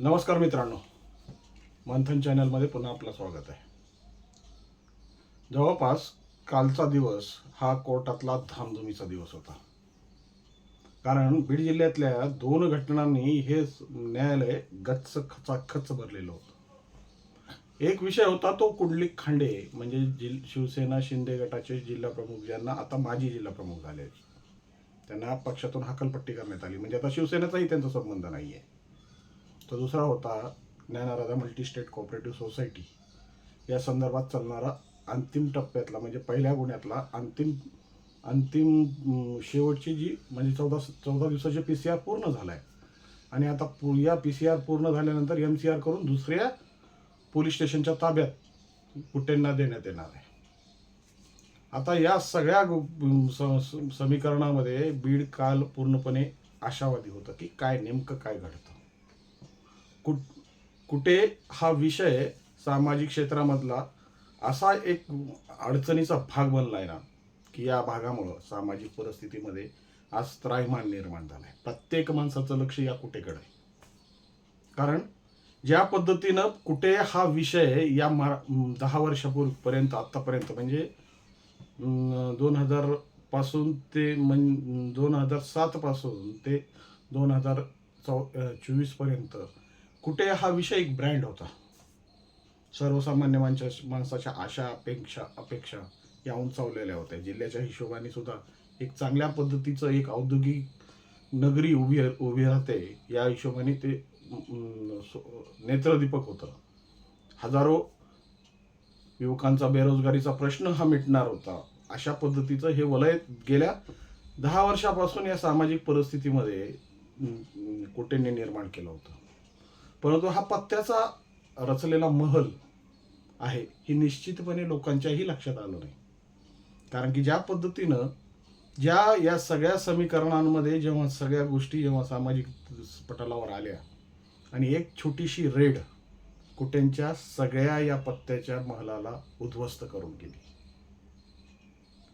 नमस्कार मित्रांनो. मंथन चॅनलमध्ये पुन्हा आपलं स्वागत आहे. जवळपास कालचा दिवस हा कोर्टातला धामधुमीचा दिवस होता. कारण बीड जिल्ह्यातल्या दोन घटनांनी हे न्यायालय गच्च खचाखच भरलेलं होतं. एक विषय होता तो कुंडलिक खांडे म्हणजे जिल शिवसेना शिंदे गटाचे जिल्हा प्रमुख ज्यांना आता माजी जिल्हा प्रमुख झाले त्यांना पक्षातून हकलपट्टी करण्यात आली. म्हणजे आता शिवसेनेचाही त्यांचा संबंध नाही आहे तर दुसरा होता Dnyanaradha multi state cooperative society. या संदर्भात चालणारा अंतिम टप्प्यातला म्हणजे पहिल्या गुन्ह्यातला अंतिम अंतिम शेवटची जी म्हणजे चौदा चौदा दिवसाचे पी सी आर पूर्ण झाला आहे आणि आता पु या पी सी आर पूर्ण झाल्यानंतर एम सी आर करून दुसऱ्या पोलीस स्टेशनच्या ताब्यात कुटेंना देण्यात येणार आहे. आता या सगळ्या स- स- समीकरणामध्ये बीड काल पूर्णपणे आशावादी होतं की काय नेमकं काय घडतं. कुट कुठे हा विषय सामाजिक क्षेत्रामधला असा एक अडचणीचा भाग बनला आहे ना की या भागामुळं सामाजिक परिस्थितीमध्ये आज त्रायमान निर्माण झाला आहे प्रत्येक माणसाचं लक्ष या कुठेकडे आहे? कारण ज्या पद्धतीनं कुठे हा विषय या मा दहा वर्षापूर्वीपर्यंत आत्तापर्यंत म्हणजे दोन हजारपासून ते म्हण दोन हजार सातपासून ते दोन हजार चौ चोवीसपर्यंत कुठे हा विषय एक ब्रँड होता? सर्वसामान्य माणसा माणसाच्या आशा अपेक्षा अपेक्षा या उंचावलेल्या होत्या. जिल्ह्याच्या हिशोबाने सुद्धा एक चांगल्या पद्धतीचं एक औद्योगिक नगरी उभी उभी राहते. या हिशोबाने ते नेत्रदीपक होतं. हजारो युवकांचा बेरोजगारीचा प्रश्न हा मिटणार होता. अशा पद्धतीचं हे वलय गेल्या दहा वर्षापासून या सामाजिक परिस्थितीमध्ये अं, निर्माण केलं होतं? परंतु हा पत्त्याचा रचलेला महल आहे हे निश्चितपणे लोकांच्याही लक्षात आलं नाही. कारण की ज्या पद्धतीनं ज्या या सगळ्या समीकरणांमध्ये जेव्हा सगळ्या गोष्टी जेव्हा सामाजिक पटलावर आल्या आणि एक छोटीशी रेड कुट्यांच्या सगळ्या या पत्त्याच्या महलाला उद्ध्वस्त करून गेली.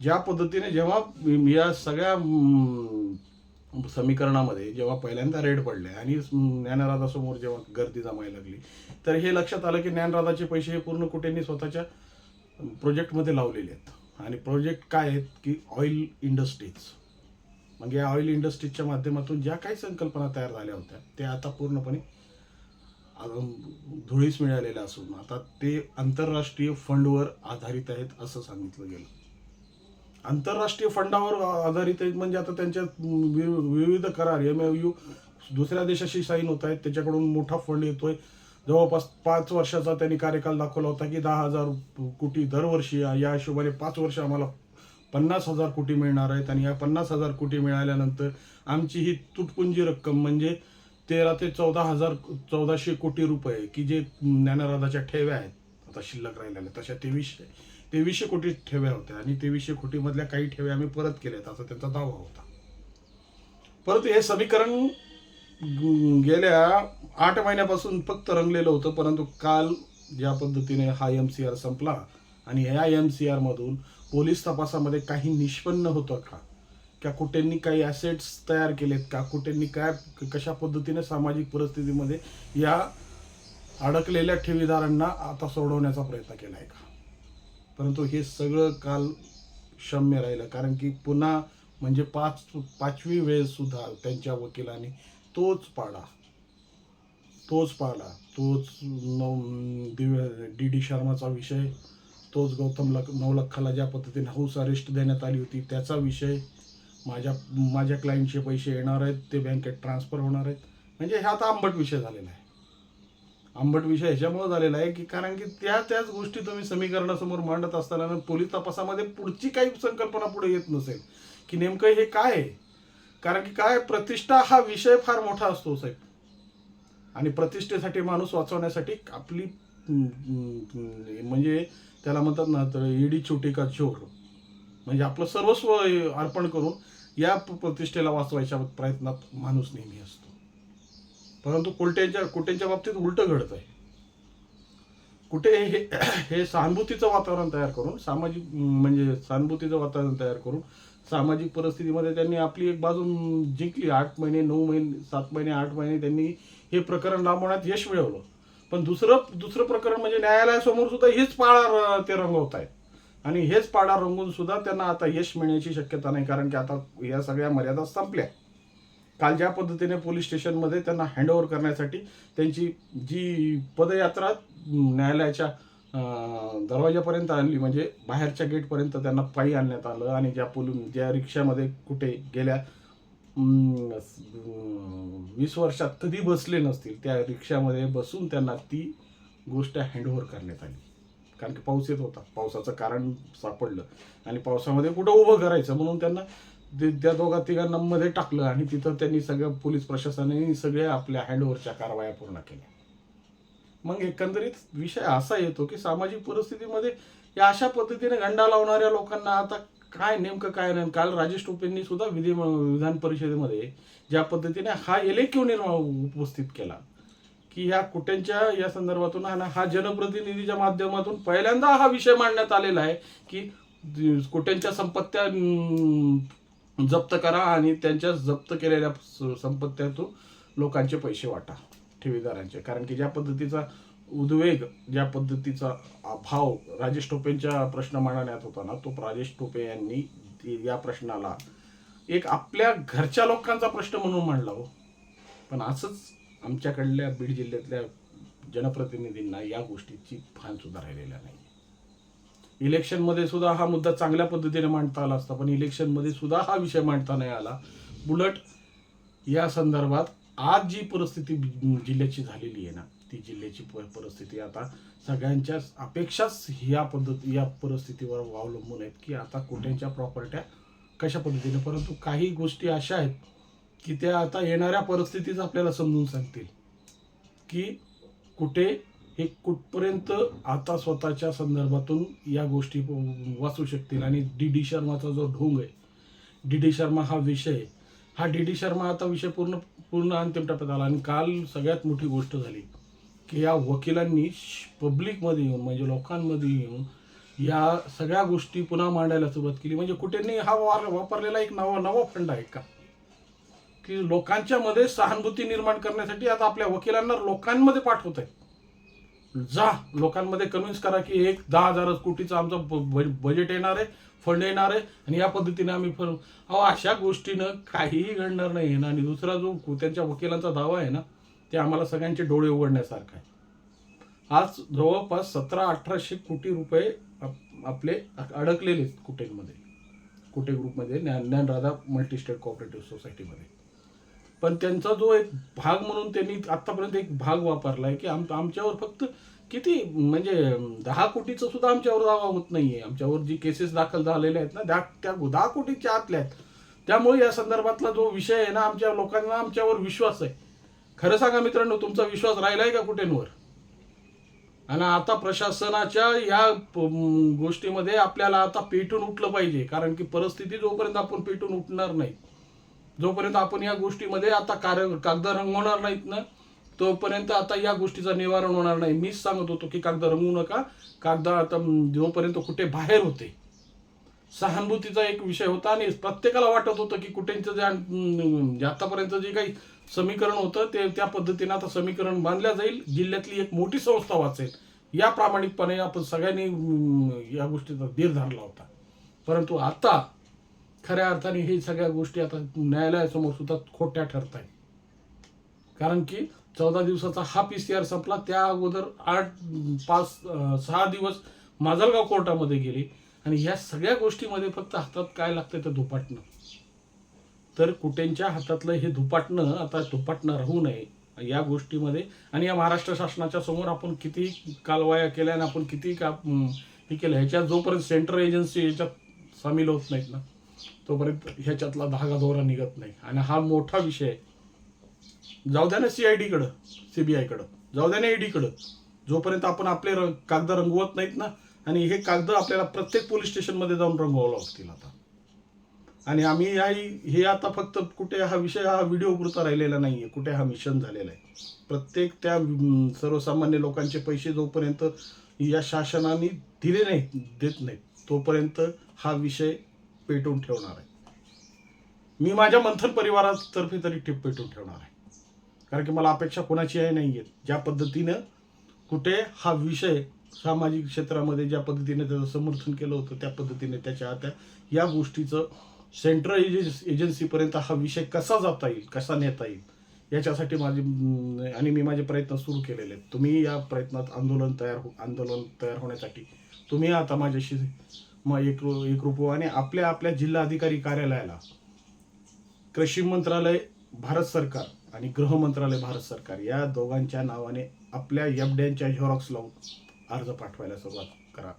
ज्या पद्धतीने जेव्हा या सगळ्या समीकरणामध्ये जेव्हा पहिल्यांदा रेड पडले आणि ज्ञानराधासमोर जेव्हा गर्दी जमायला लागली तर हे लक्षात आलं की ज्ञानराधाचे पैसे हे पूर्ण कुठेंनी स्वतःच्या प्रोजेक्टमध्ये लावलेले आहेत. आणि प्रोजेक्ट काय आहेत की ऑइल इंडस्ट्रीज. मग या ऑइल इंडस्ट्रीजच्या माध्यमातून ज्या काही संकल्पना तयार झाल्या होत्या त्या आता पूर्णपणे धुळीस मिळालेल्या असून आता ते आंतरराष्ट्रीय फंडवर आधारित आहेत असं सांगितलं गेलं. आंतरराष्ट्रीय फंडावर आधारित आहेत म्हणजे आता त्यांच्या विविध करार एम यू दुसऱ्या देशाशी साईन होत आहेत. त्याच्याकडून मोठा फंड येतोय. जवळपास पाच वर्षाचा त्यांनी कार्यकाल दाखवला होता की दहा हजार कोटी दरवर्षी या हिशोबाने पाच वर्ष आम्हाला पन्नास हजार कोटी मिळणार आहेत. आणि या पन्नास हजार कोटी मिळाल्यानंतर आमची ही तुटपुंजी रक्कम म्हणजे तेरा ते चौदा हजार चौदाशे कोटी रुपये की जे ज्ञानराधाच्या ठेव्या आहेत. आता शिल्लक राहिलेल्या तशा तेवीसशे. तेवीसशे कोटी ठेव्या होत्या आणि तेवीसशे कोटीमधल्या काही ठेव्या आम्ही परत केल्यात असा त्यांचा दावा होता. परंतु हे समीकरण गेल्या आठ महिन्यापासून फक्त रंगलेलं होतं परंतु काल ज्या पद्धतीने हा एम सी आर संपला आणि या एम सी आरमधून पोलीस तपासामध्ये काही निष्पन्न होतं का? का कुठेंनी काही ॲसेट्स तयार केलेत का? कुठेंनी काय कशा पद्धतीने सामाजिक परिस्थितीमध्ये या अडकलेल्या ठेवीदारांना आता सोडवण्याचा प्रयत्न केला आहे का? परंतु हे सगळं काल क्षम्य राहिलं. कारण की पुन्हा म्हणजे पाच पाचवी वेळसुद्धा त्यांच्या वकिलांनी तोच पाडा. तोच पाडा. तोच नव दिव्य डी डी शर्माचा विषय. तोच गौतम लख नवलखाला ज्या पद्धतीने हाऊस अरेस्ट देण्यात आली होती त्याचा विषय. माझ्या माझ्या क्लायंटचे पैसे येणार आहेत ते बँकेत ट्रान्सफर होणार आहेत. म्हणजे हा आता आंबट विषय झालेला आहे. आंबट विषय ह्याच्यामुळे झालेला आहे की कारण की त्या त्याच गोष्टी तुम्ही समीकरणासमोर मांडत असताना पोलीस तपासामध्ये पुढची काही संकल्पना पुढे येत नसेल की नेमकं हे काय आहे? कारण की काय प्रतिष्ठा हा विषय फार मोठा असतो साहेब. आणि प्रतिष्ठेसाठी माणूस वाचवण्यासाठी आपली म्हणजे त्याला म्हणतात ना तर ईडी छोटी का चोर. म्हणजे आपलं सर्वस्व अर्पण करून या प्रतिष्ठेला वाचवायच्या प्रयत्नात माणूस नेहमी असतो. परंतु कुलट्यांच्या कुट्यांच्या बाबतीत उलटं घडत आहे. कुठे हे हे सहानुभूतीचं वातावरण तयार करून सामाजिक म्हणजे सहानुभूतीचं वातावरण तयार करून सामाजिक परिस्थितीमध्ये त्यांनी आपली एक बाजू जिंकली. आठ महिने नऊ महिने सात महिने आठ महिने त्यांनी हे प्रकरण लांबवण्यात यश मिळवलं. पण दुसरं दुसरं प्रकरण म्हणजे न्यायालयासमोर सुद्धा हेच पाळा र- ते रंगवत आहेत. आणि हेच पाडा रंगून सुद्धा त्यांना आता यश मिळण्याची शक्यता नाही कारण की आता या सगळ्या मर्यादा संपल्या. काल ज्या पद्धतीने पोलीस स्टेशनमध्ये त्यांना हँडओव्हर करण्यासाठी त्यांची जी पदयात्रा न्यायालयाच्या दरवाजापर्यंत आणली म्हणजे बाहेरच्या गेटपर्यंत त्यांना पायी आणण्यात आलं आणि ज्या पोलीस ज्या रिक्षामध्ये कुठे गेल्या वीस वर्षात कधी बसले नसतील त्या रिक्षामध्ये बसून त्यांना ती गोष्ट हँडओव्हर करण्यात आली. कारण की पाऊस येत होता. पावसाचं कारण सापडलं. आणि पावसामध्ये कुठं उभं करायचं? म्हणून त्यांना त्या दोघा तिघांना मध्ये टाकलं आणि तिथं त्यांनी सगळ्या पोलीस प्रशासनाने सगळे आपल्या हँडओव्हरच्या कारवाया पूर्ण केल्या. मग एकंदरीत विषय असा येतो की सामाजिक परिस्थितीमध्ये या अशा पद्धतीने गंडा लावणाऱ्या लोकांना आता काय नेमकं काय नाही. काल राजेश टोपेंनी सुद्धा विधी विधान परिषदेमध्ये ज्या पद्धतीने हा एलेक्यू निर्माण उपस्थित केला की या कुट्यांच्या या संदर्भातून हा जनप्रतिनिधीच्या माध्यमातून पहिल्यांदा हा विषय मांडण्यात आलेला आहे की कुट्यांच्या संपत्त्या जप्त करा आणि त्यांच्या जप्त केलेल्या स- संपत्त्यातून लोकांचे पैसे वाटा ठेवीदारांचे. कारण की ज्या पद्धतीचा उद्वेग ज्या पद्धतीचा अभाव राजेश टोपेंच्या प्रश्न मांडण्यात होता ना तो राजेश टोपे यांनी या प्रश्नाला एक आपल्या घरच्या लोकांचा प्रश्न म्हणून मांडला हो. पण असंच आमच्याकडल्या बीड जिल्ह्यातल्या जनप्रतिनिधींना या गोष्टीची भान सुद्धा राहिलेला नाही. इलेक्शनमध्ये सुद्धा हा मुद्दा चांगल्या पद्धतीने मांडता आला असता पण इलेक्शनमध्ये सुद्धा हा विषय मांडता नाही आला. उलट या संदर्भात आज जी परिस्थिती जिल्ह्याची झालेली आहे ना ती जिल्ह्याची प- परिस्थिती आता सगळ्यांच्या अपेक्षाच या पद्धती या परिस्थितीवर अवलंबून आहेत की आता कुठ्यांच्या प्रॉपर्ट्या कशा पद्धतीने परंतु काही गोष्टी अशा आहेत की त्या आता येणाऱ्या परिस्थितीच आपल्याला समजून सांगतील की कुठे हे कुठपर्यंत आता स्वतःच्या संदर्भातून या गोष्टी वाचू शकतील? आणि डी डी शर्माचा जो ढोंग आहे डी डी शर्मा हा विषय हा डी डी शर्मा आता विषय पूर्ण पूर्ण अंतिम टप्प्यात आला. आणि काल सगळ्यात मोठी गोष्ट झाली की या वकिलांनी पब्लिकमध्ये येऊन म्हणजे लोकांमध्ये येऊन या सगळ्या गोष्टी पुन्हा मांडायला सुरुवात केली. म्हणजे कुठे हा वार वापरलेला एक नवा नवा फंड आहे का? की लोकांच्या मध्ये सहानुभूती निर्माण करण्यासाठी आता आपल्या वकिलांना लोकांमध्ये पाठवत आहे जा. लोकांमध्ये कन्व्हिन्स करा की एक दहा हजार कोटीचं आमचं ब- ब- बजेट येणार आहे फंड येणार आहे आणि या पद्धतीने आम्ही फर अहो अशा गोष्टीनं काहीही घडणार नाही ना. आणि दुसरा जो त्यांच्या वकिलांचा दावा आहे ना ते आम्हाला सगळ्यांचे डोळे उघडण्यासारखं आहे. आज जवळपास सतरा अठराशे कोटी रुपये आप- आपले अडकलेले आहेत कुटे ग्रुपमध्ये ज्ञान ज्ञानराधा मल्टीस्टेट कोऑपरेटिव्ह सोसायटीमध्ये. पण त्यांचा जो एक भाग म्हणून त्यांनी आतापर्यंत एक भाग वापरलाय की आम आमच्यावर फक्त किती म्हणजे दहा कोटीचं सुद्धा आमच्यावर दावा होत नाहीये. आमच्यावर जी केसेस दाखल झालेल्या आहेत ना त्या त्या दहा कोटीच्या आतल्या आहेत. त्यामुळे या संदर्भातला जो विषय आहे ना आमच्या लोकांना आमच्यावर विश्वास आहे. खरं सांगा मित्रांनो तुमचा विश्वास राहिलाय का कुठेंवर? आणि आता प्रशासनाच्या या गोष्टीमध्ये आपल्याला आता पेटून उठलं पाहिजे. कारण की परिस्थिती जोपर्यंत आपण पेटून उठणार नाही जोपर्यंत आपण या गोष्टीमध्ये आता कार्य कागद रंगवणार नाहीत ना तोपर्यंत आता या गोष्टीचं निवारण होणार नाही. मीच सांगत होतो की कागद रंगवू नका. कागद आता जोपर्यंत कुठे बाहेर होते. सहानुभूतीचा एक विषय होता आणि प्रत्येकाला वाटत होतं की कुठेंचं जे आतापर्यंत जे काही समीकरण होतं ते त्या पद्धतीनं आता समीकरण बांधल्या जाईल. जिल्ह्यातली एक मोठी संस्था वाचेल. या प्रामाणिकपणे आपण सगळ्यांनी या गोष्टीचा धीर धरला होता. परंतु आता खऱ्या अर्थाने हे सगळ्या गोष्टी आता न्यायालयासमोर सुद्धा खोट्या ठरत आहेत कारण की चौदा दिवसाचा हा पी सी आर संपला त्या अगोदर आठ पाच सहा दिवस माजलगाव कोर्टामध्ये गेले आणि या सगळ्या गोष्टीमध्ये फक्त हातात काय लागतं ते धुपाटणं तर कुटेंच्या हातातलं हे धुपाटणं आता धुपाटणं राहू नये या गोष्टीमध्ये आणि या महाराष्ट्र शासनाच्या समोर आपण किती कालवाया केल्या आणि आपण किती का हे केलं ह्याच्यात जोपर्यंत सेंट्रल एजन्सी याच्यात सामील होत नाहीत ना तोपर्यंत ह्याच्यातला धागा दोरा निघत नाही. आणि हा मोठा विषय आहे. जाऊ द्या ना सी आय डीकडं सी बी आयकडं जाऊ द्या ना ईडीकडं जोपर्यंत आपण आपले रंग कागद रंगवत नाहीत ना आणि हे कागद आपल्याला प्रत्येक पोलीस स्टेशनमध्ये जाऊन रंगवावं लागतील आता. आणि आम्ही या हे आता फक्त कुठे हा विषय हा व्हिडिओ पुरता राहिलेला नाहीये. कुठे हा मिशन झालेला आहे. प्रत्येक त्या सर्वसामान्य लोकांचे पैसे जोपर्यंत या शासनाने दिले नाहीत देत नाहीत तोपर्यंत हा विषय पेटवून ठेवणार आहे. मी माझ्या मंथन परिवारातर्फे तरी टिप पेटून ठेवणार आहे. कारण की मला अपेक्षा कोणाची आहे नाही आहेत ज्या पद्धतीनं कुठे हा विषय सामाजिक क्षेत्रामध्ये ज्या पद्धतीने त्याचं समर्थन केलं होतं त्या पद्धतीने त्याच्या त्या या गोष्टीचं सेंट्रल एजन्स एजन्सीपर्यंत हा विषय कसा जाता येईल कसा नेता येईल याच्यासाठी माझे आणि मी माझे प्रयत्न सुरू केलेले आहेत. तुम्ही या प्रयत्नात आंदोलन तयार हो आंदोलन तयार होण्यासाठी तुम्ही आता माझ्याशी मग एक एक रूपवाने आपल्या आपल्या जिल्हा अधिकारी कार्यालयाला कृषी मंत्रालय भारत सरकार आणि गृह मंत्रालय भारत सरकार या दोघांच्या नावाने आपल्या यबड्यांच्या झेरॉक्स लावून अर्ज पाठवायला सुरुवात करा.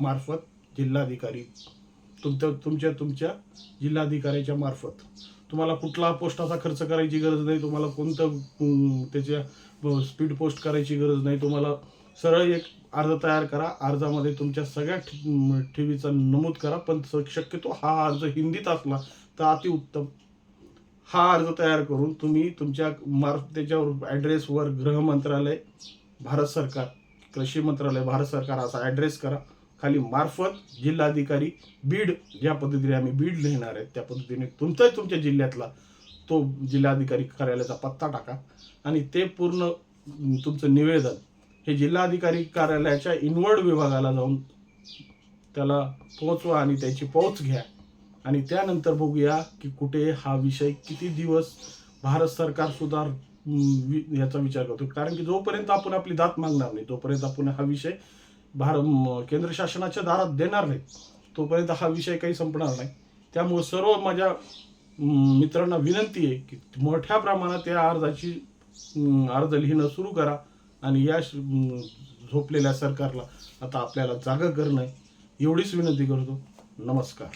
मार्फत जिल्हाधिकारी तुमच्या तुमच्या तुमच्या जिल्हाधिकाऱ्याच्या मार्फत तुम्हाला कुठला पोस्टाचा खर्च करायची गरज नाही तुम्हाला कोणतं त्याच्या स्पीड पोस्ट करायची गरज नाही तुम्हाला सरळ एक अर्ज तयार करा. अर्जामध्ये तुमच्या सगळ्या ठि- ठेवीचा नमूद करा. पण शक्यतो हा अर्ज हिंदीत असला तर अतिउत्तम. हा अर्ज तयार करून तुम्ही तुमच्या मार्फ त्याच्यावर ॲड्रेसवर गृह मंत्रालय भारत सरकार कृषी मंत्रालय भारत सरकार असा ॲड्रेस करा. खाली मार्फत जिल्हाधिकारी बीड ज्या पद्धतीने आम्ही बीड लिहिणार आहे त्या पद्धतीने तुमचा तुमच्या जिल्ह्यातला तो जिल्हाधिकारी कार्यालयाचा पत्ता टाका. आणि ते पूर्ण तुमचं निवेदन हे जिल्हाधिकारी कार्यालयाच्या इनवर्ड विभागाला जाऊन त्याला पोहोचवा आणि त्याची पोहोच घ्या. आणि त्यानंतर बघूया की कुठे हा विषय किती दिवस भारत सरकार सुद्धा वि- याचा विचार करतो. कारण की जोपर्यंत आपण आपली दात मागणार नाही तोपर्यंत आपण हा विषय भार केंद्र शासनाच्या दारात देणार नाही. तोपर्यंत हा विषय काही संपणार नाही. त्यामुळे सर्व माझ्या मित्रांना विनंती आहे की मोठ्या प्रमाणात या अर्जाची अर्ज लिहिणं सुरू करा. आणि या झोपलेल्या सरकारला आता आपल्याला जागा करणं एवढीच विनंती करतो. नमस्कार.